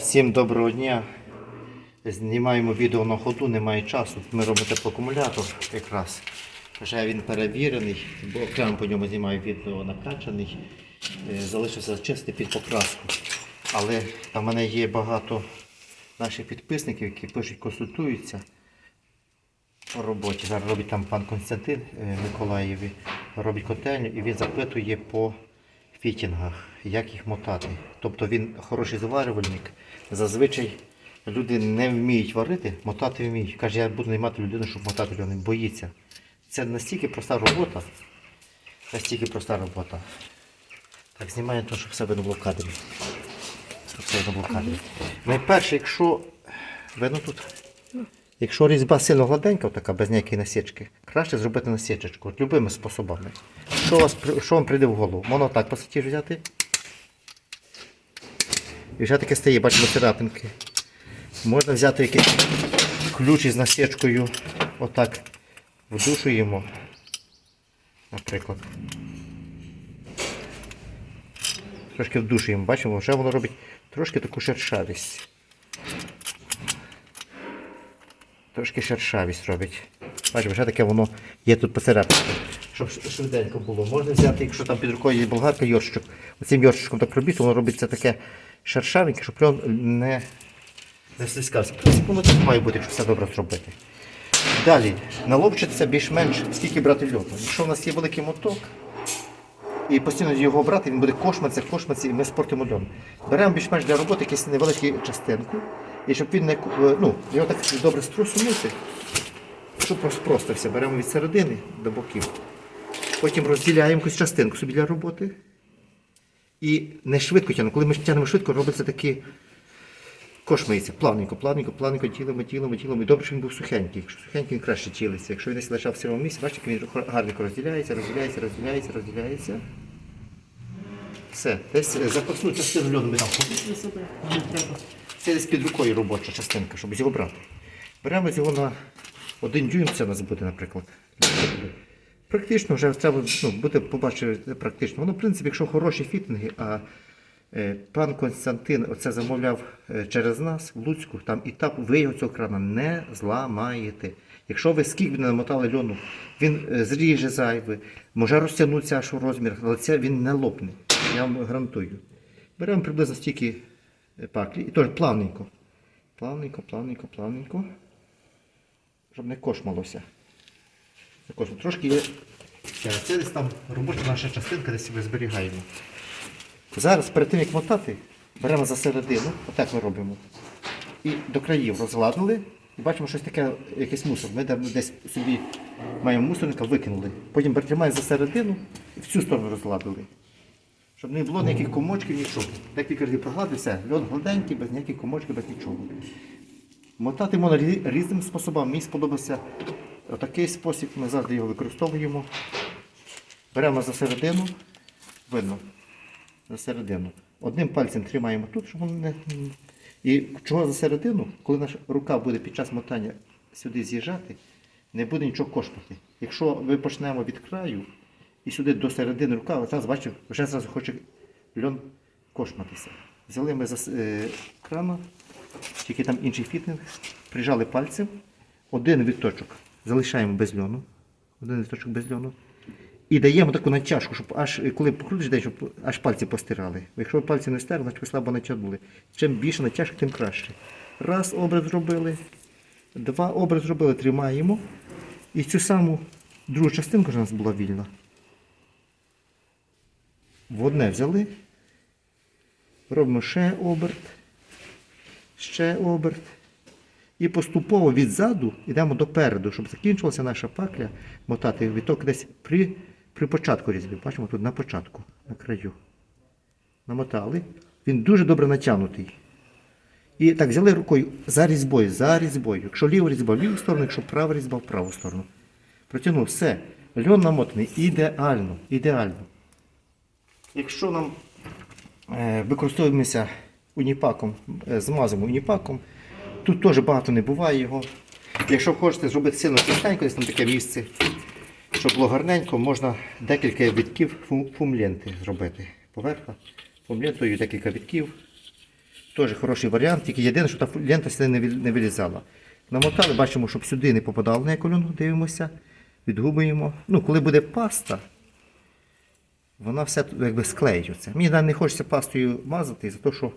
Всім доброго дня. Знімаємо відео на ходу, немає часу. Ми робимо теплоакумулятор якраз. Вже він перевірений, бо окремо по ньому знімаю відео накачаний. Е, Залишився чистий під покраску. Але в мене є багато наших підписників, які пишуть, консультуються по роботі. Зараз робить там пан Константин е, Миколаєві, робить котельню і він запитує по фітінгах, як їх мотати. Тобто він хороший зварювальник. Зазвичай люди не вміють варити, мотати вміють. Каже, я буду наймати людину, щоб мотати. Він боїться. Це настільки проста робота. Настільки проста робота. Так, знімаємо те, щоб все видно було в кадрі. Щоб все видно було в кадрі. Найперше, якщо видно тут. Якщо різьба сильно гладенька, така, без ніякої насічки, краще зробити насічечку, любими способами. Що, вас, що вам прийде в голову? Можна отак пасатіж взяти. І вже таке стає, бачимо царапинки. Можна взяти якийсь ключ із насічкою, отак вдушуємо, наприклад. Трошки вдушуємо, бачимо, вже воно робить трошки таку шершавість. Трошки шершавість робить. Бачимо, вже таке воно є тут поцарапинки. Щоб швиденько було. Можна взяти, якщо там під рукою є болгарка, йоршичок. Оцим йоршичком так робіть, воно робиться таке шершавеньке, щоб льон не, принципі, воно так має бути, якщо все добре зробити. Далі, наловчитися більш-менш скільки брати льону. Якщо в нас є великий моток, і постійно його брати, він буде кошматися, кошматися, і ми спортимо льон. Беремо більш-менш для роботи якусь невелику частинку, і щоб він не е, ну, його так добре струсунути, щоб розпростався. Беремо від середини до боків. Потім розділяємо якусь частинку собі для роботи. І не швидко тягнемо. Коли ми тягнемо швидко, робиться такі кошмається. Плавненько, плавненько, плавненько тілимо, тілимо, тілимо. І добре, що він був сухенький. Якщо сухенький, він краще тілиться. Якщо він десь лежав в сирому місці, бачите, він гарненько розділяється, розділяється, розділяється, розділяється. Все. Десь е, запасну частину льону ми там повісили себе, не. Це десь під рукою робоча частинка, щоб його брати. Беремо його на один дюйм, це у нас буде, наприклад. Практично вже треба ну, буде побачити практично. Воно, в принципі, якщо хороші фітинги, а е, пан Константин оце замовляв е, через нас в Луцьку, там і так ви його цього крана не зламаєте. Якщо ви скільки не намотали льону, він е, зріже зайве, може розтягнутися аж у розмірах, але це він не лопне. Я вам гарантую. Беремо приблизно стільки паклі і теж плавненько. Плавненько, плавненько, плавненько. Щоб не кошмалося. Також трошки є. Е, Це десь там робоча наша частинка, десь ми зберігаємо. Зараз перед тим як мотати, беремо за середину, отак ми робимо. І до країв розгладили. І бачимо щось таке, якийсь мусор. Ми десь собі маємо мусорника, викинули. Потім тримаємо за середину і в цю сторону розгладили. Щоб не було ніяких комочків, нічого. Декілька разів прогладив, все, льон гладенький, без ніяких комочків, без нічого. Мотати можна різним способом. Мені сподобався такий спосіб, ми завжди його використовуємо. Беремо за середину, видно, за середину. Одним пальцем тримаємо тут, щоб воно не. І чого за середину, коли наша рука буде під час мотання сюди з'їжджати, не буде нічого кошпати. Якщо ми почнемо від краю і сюди до середини рука, от зараз бачите, вже зразу хоче льон кошматися. Взяли ми с- е, крана, тільки там інший фітинг, прижали пальцем, один відточок залишаємо без льону, один відточок без льону. І даємо таку натяжку, щоб аж коли покрутиш десь, щоб аж пальці постирали. Якщо пальці не стерли, значить слабо натягнули. Чим більше натяжки, тим краще. Раз образ зробили, два образ зробили, тримаємо. І цю саму другу частинку, у нас була вільна. В одне взяли. Робимо ще оберт, ще оберт. І поступово відзаду йдемо допереду, щоб закінчилася наша пакля мотати віток десь при, при початку різьби. Бачимо тут на початку, на краю. Намотали. Він дуже добре натягнутий. І так взяли рукою за різьбою, за різьбою. Якщо ліва різьба в ліву сторону, якщо права різьба в праву сторону. Протягнув все. Льон намотаний ідеально, ідеально. Якщо нам е, використовуємося уніпаком, е, уніпаком, тут теж багато не буває його. Якщо хочете зробити сильно чистенько, десь там таке місце, щоб було гарненько, можна декілька вітків фум- фумленти зробити. Поверха фумлентою декілька вітків. Теж хороший варіант, тільки єдине, що та лента сюди не вилізала. Намотали, бачимо, щоб сюди не попадало на кольону, дивимося, відгубуємо. Ну, коли буде паста, вона все якби склеюється. Мені навіть не хочеться пастою мазати, за те, що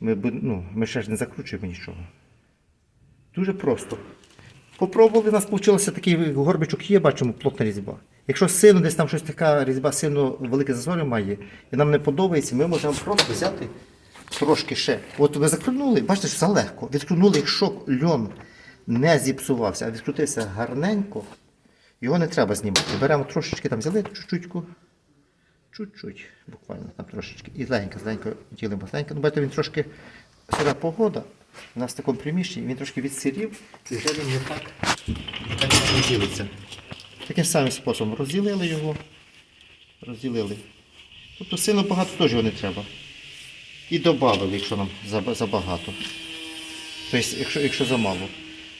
ми, ну, ми ще ж не закручуємо нічого. Дуже просто. Попробували, у нас вийшло такий горбичок є, бачимо, плотна різьба. Якщо сильно десь там щось така різьба сильно велике зазори має, і нам не подобається, ми можемо просто взяти трошки ще. От ви закрунули, бачите, що залегко. Відкрунули, якщо льон не зіпсувався, а відкрутився гарненько, його не треба знімати. Беремо трошечки там взяли, чуть-чутку, чуть-чуть, буквально там трошечки. І легенько, легенько ділимо легенько. Ну, бачите, він трошки сира погода. У нас в такому приміщенні він трошки відсирів, і вже він не так, так не ділиться. Таким самим способом розділили його, розділили. Тобто сильно багато теж його не треба. І додали, якщо нам забагато. Тобто, якщо, якщо замало.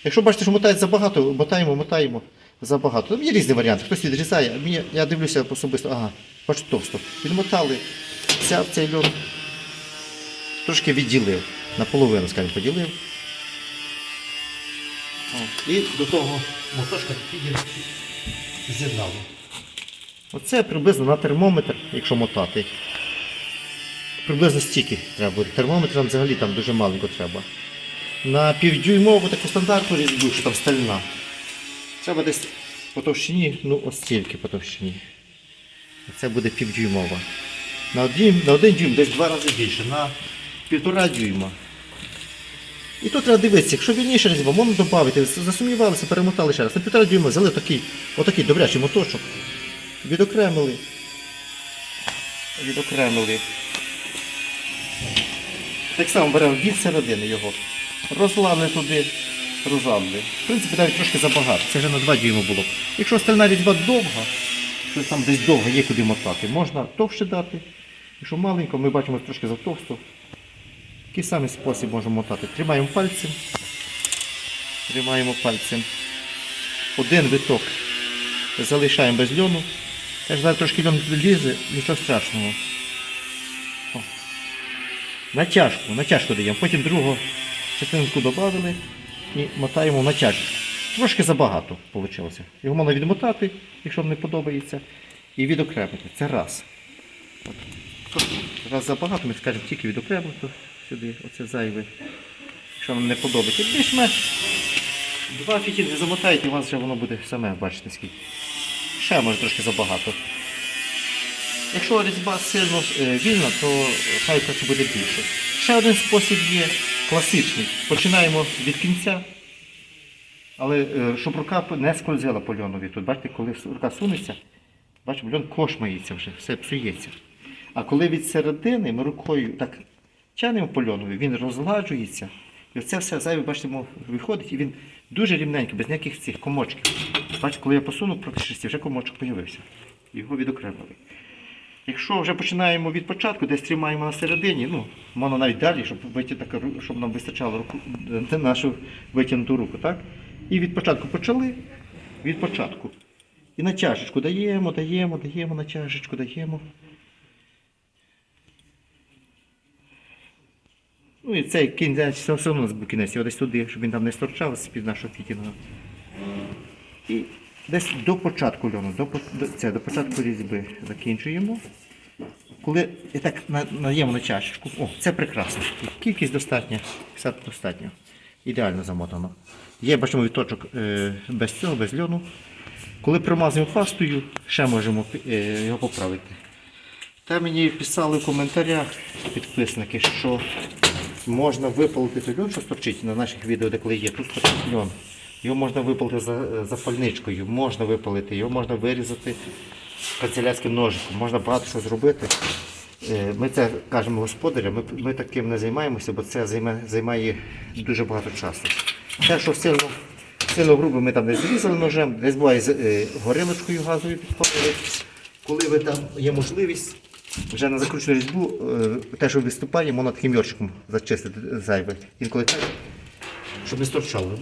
Якщо бачите, що мотають забагато, мотаємо, мотаємо забагато. Там є різні варіанти. Хтось відрізає, мені, я дивлюся особисто, ага, бачу товсто. Відмотали, взяв цей льон, трошки відділив. Наполовину, скажімо, поділив. О, І до того моточка піде з'єднали. Оце приблизно на термометр, якщо мотати. Приблизно стільки треба буде. Термометр взагалі там дуже маленько треба. На півдюймову таку стандартну різьбу, що там стальна. Треба десь по товщині, ну ось стільки по товщині. Це буде півдюймова. На один, на один дюйм десь два рази більше, на півтора дюйма. І тут треба дивитися, якщо вільніше різьба, можна додати, засумнівалися, перемотали ще раз. На півтора дюйма взяли такий, отакий добрячий моточок. Відокремили. Відокремили. Так само беремо від середини його. Розлали туди, розлали. В принципі, навіть трошки забагато. Це вже на 2 дюйма було. Якщо остальна різьба довга, що там десь довго є куди мотати, можна товще дати. Якщо маленько, ми бачимо трошки затовсто. Такий самий спосіб можемо мотати. Тримаємо пальцем. Тримаємо пальцем. Один виток залишаємо без льону. Теж зараз трошки льон лізе, нічого страшного. Натяжку, натяжку даємо. Потім другу частинку додали і мотаємо натяжку. Трошки забагато вийшло. Його можна відмотати, якщо не подобається, і відокремити. Це раз. Раз забагато, ми скажемо тільки відокремити сюди, оце зайве. Якщо вам не подобається. Більш-менш два фітінги замотаєте, і у вас вже воно буде саме, бачите скільки. Ще може трошки забагато. Якщо різьба сильно е, вільна, то хай краще буде більше. Ще один спосіб є класичний. Починаємо від кінця, але е, щоб рука не скользила по льонові. Тут бачите, коли рука сунеться, бачимо, льон кошмається вже, все псується. А коли від середини ми рукою так тянемо по льонові, він розгладжується. І оце все зайве, бачите, виходить, і він дуже рівненький, без ніяких цих комочків. Бачите, коли я посунув проти шести, вже комочок з'явився. Його відокремили. Якщо вже починаємо від початку, десь тримаємо на середині, ну, можна навіть далі, щоб, так, щоб нам вистачало руку, е, нашу витягнуту руку, так? І від початку почали, від початку. І натяжечку даємо, даємо, даємо, натяжечку даємо. Ну і цей кінець все одно з кінець, його десь туди, щоб він там не сторчав з-під нашого фітінга. І десь до початку льону, до, це, до початку різьби закінчуємо. Коли і так на- надаємо на чашечку, о, це прекрасно. Кількість достатня, все достатньо. Ідеально замотано. Є, бачимо, відточок е, без цього, без льону. Коли промазуємо пастою, ще можемо е, його поправити. Та мені писали в коментарях підписники, що можна випалити льон, що сторчить на наших відео, де коли є, тут льон. Його можна випалити за, запальничкою, можна випалити, його можна вирізати канцелярським ножиком, можна багато що зробити. Е, Ми це кажемо господарям, ми, ми таким не займаємося, бо це займе, займає дуже багато часу. Те, що сильно, сильно грубо ми там не зрізали ножем, десь буває е, горілочкою газовою підпалили. Коли ви там є можливість, вже на закручену різьбу, е, те, що виступає, можна таким йорчиком зачистити зайве. Інколи так, щоб не сторчало.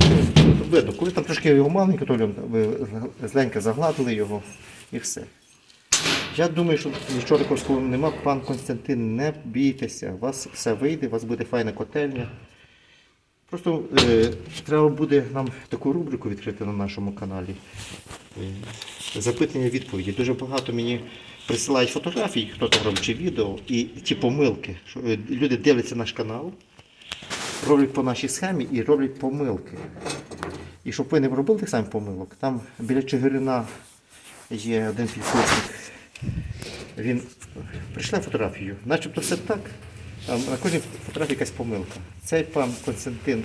Видно, коли там трошки його маленько, то ви зленько загладили його і все. Я думаю, що нічого такого складного нема. Пан Константин, не бійтеся, у вас все вийде, у вас буде файна котельня. Просто е, треба буде нам таку рубрику відкрити на нашому каналі. Е, запитання відповіді. Дуже багато мені присилають фотографій, хто там робить чи відео, і ті помилки. Що, е, люди дивляться наш канал, роблять по нашій схемі і роблять помилки. І щоб ви не робили тих самих помилок, там біля Чигирина є один підписник. Він прийшла фотографію, начебто все так. А на кожній фотографії якась помилка. Цей пан Константин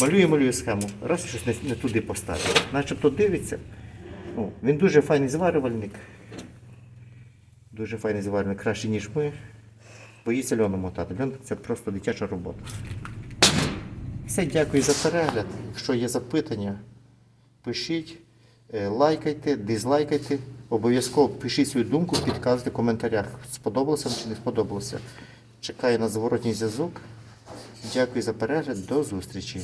малює, малює схему, раз щось не, не туди поставив. Начебто дивиться. О, він дуже файний зварювальник. Дуже файний зварювальник, краще, ніж ми. Боїться льону мотати. Льон це просто дитяча робота. Все, дякую за перегляд. Якщо є запитання, пишіть, е, лайкайте, дизлайкайте. Обов'язково пишіть свою думку, підказуйте в коментарях, сподобалося чи не сподобалося. Чекаю на зворотній зв'язок. Дякую за перегляд. До зустрічі.